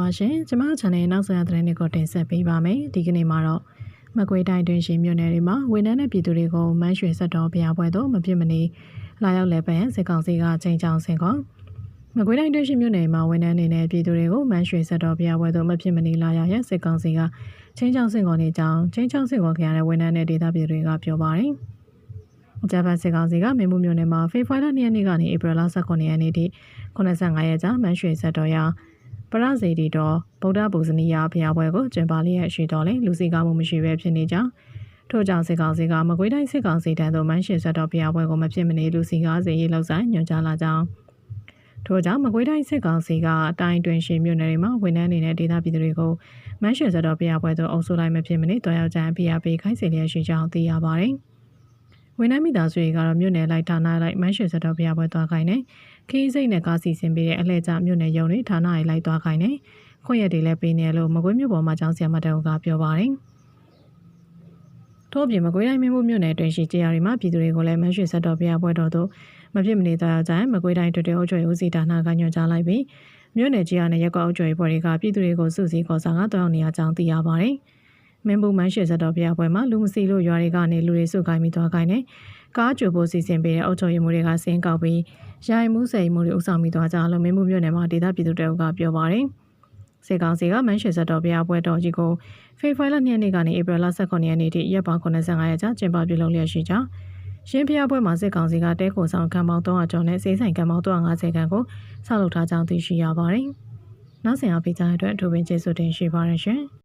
ပါရှင်ကျမတို့ channel နောက်ဆက်ရတဲ့နေ့ကိုတင်ဆက်ပေးပါမယ်ဒီကနေ့မှာတော့မကွေးတိုင်းတွင်ရှိမြို့နယ်တွေမှာဝန်ထမ်းတဲ့ပြည်သူတွေကိုမန်းရွှေဆက်တော်ဘုရားပွဲသို့မပြစ်မနေလာရောက်လဲပန်စစ်ကောင်စီကချိန်ချောင်းဆင်ကောမကွေးတိုင်းတွင်ရှိမြို့နယ်မှာဝန်ထမ်းနေနဲ့ပြည်သူတွေကိုမန်းရွှေဆက်တော်ဘုရားပွဲသို့မပြစ်မနေလာရောက်ရစစ်ကောင်စီကချိန်ချောင်းဆင်ကောနေကြောင်းချိန်ချောင်းဆင်ကောခရတဲ့ဝန်ထမ်းတဲ့ဒေသပြည်သူတွေကပြောပါတယ်ဂျပန်စစ်ကောင်စီကမေမှုမြို့နယ်မှာဖေဖော်ဝါရီလ2ရက်နေ့ကနေဧပြီလ19ရက်နေ့ထိ85ရက်ကြာမန်းရွှေဆက်တော်ရာ ပရဇေတီတော်ဗုဒ္ဓဘုဇနီယဘုရားပွဲကိုကျင်းပလျက်ရှိတော်လဲလူစီကားမှုမရှိဘဲဖြစ်နေကြောင်းထို့ကြောင့်စစ်ကောင်စီကမကွေးတိုင်းစစ်ကောင်စီတန်းသို့မန်းရွှေဆက်တော်ဘုရားပွဲကိုမဖြစ်မနေလူစီကားစေရေးလောက်ဆိုင်ညွှန်ကြားလာကြောင်းထို့ကြောင့်မကွေးတိုင်းစစ်ကောင်စီကအတိုင်းတွင်ရှိမြို့နယ်တွေမှာဝန်ထမ်းနေတဲ့ဒေသပြည်သူတွေကိုမန်းရွှေဆက်တော်ဘုရားပွဲသို့အုပ်စုလိုက်မဖြစ်မနေတွားရောက်ကြံဖိအားပေးခိုင်းစေလျက်ရှိကြောင်းသိရပါတယ်။ ဝန်ထမ်းမိသားစုတွေကတော့မြို့နယ်လိုက်ဌာနလိုက်မန်းရွှေဆက်တော်ဘုရားပွဲသွားခိုင်းနေခီးစိတ်နဲ့ကားစီစဉ်ပေးတဲ့အလှည့်ကျမြို့နယ်ရုံတွေဌာနတွေလိုက်သွားခိုင်းနေခွင့်ရက်တွေလည်းပေးနေလို့မကွေးမြို့ပေါ်မှာကျောင်းဆရာမတောင်ကပြောပါတယ်။ထို့အပြင်မကွေးတိုင်းမြို့မြို့နယ်တွင်ရှိတရားတွေမှာပြည်သူတွေကိုလည်းမန်းရွှေဆက်တော်ဘုရားပွဲတော်သို့မဖြစ်မနေသွားရောက်ကြရင်မကွေးတိုင်းတွေ့တဲ့အုပ်ချုပ်ရေးဦးစီးဌာနကညွှန်ကြားလိုက်ပြီးမြို့နယ်ကြီးရနဲ့ရက်ကွက်အုပ်ချုပ်ရေးဖွဲ့တွေကပြည်သူတွေကိုစုစည်းခေါ်ဆောင်ကတောင်းနေရကြောင်းသိရပါတယ်။ မင်းဘူးမန်းရွှေဆက်တော်ဘုရားပွဲမှာလူမစီလို့ရွာတွေကနေလူတွေစုခိုင်းပြီးသွားခိုင်းနေကားကြိုဖို့စီစဉ်ပေးတဲ့အုပ်ချုပ်ရေးမှုတွေကစင်းကောက်ပြီးရိုင်မှုစိန်မှုတွေဥဆောင်ပြီးသွားကြလို့မင်းဘူးမြို့နယ်မှာဒေသပြည်သူတအုပ်ကပြောပါတယ်။စေကောင်စီကမန်းရွှေဆက်တော်ဘုရားပွဲတော်ကြီးကိုဖေဖော်ဝါရီလ2ရက်နေ့ကနေဧပြီလ18ရက်နေ့ထိရက်ပေါင်း85ရက်ကြာကျင်းပပြုလုပ်လျက်ရှိကြောင်းရင်းဖျားပွဲမှာစစ်ကောင်စီကတဲခိုဆောင်ခံပေါင်း300ကျော်နဲ့စေးဆိုင်ခံပေါင်း350ခန့်ကိုဆောက်လုပ်ထားကြောင်းသိရှိရပါတယ်။နောက်ဆင်အောင်ပေးကြတဲ့အတွက်အထူးပင်ကျေးဇူးတင်ရှိပါရရှင်။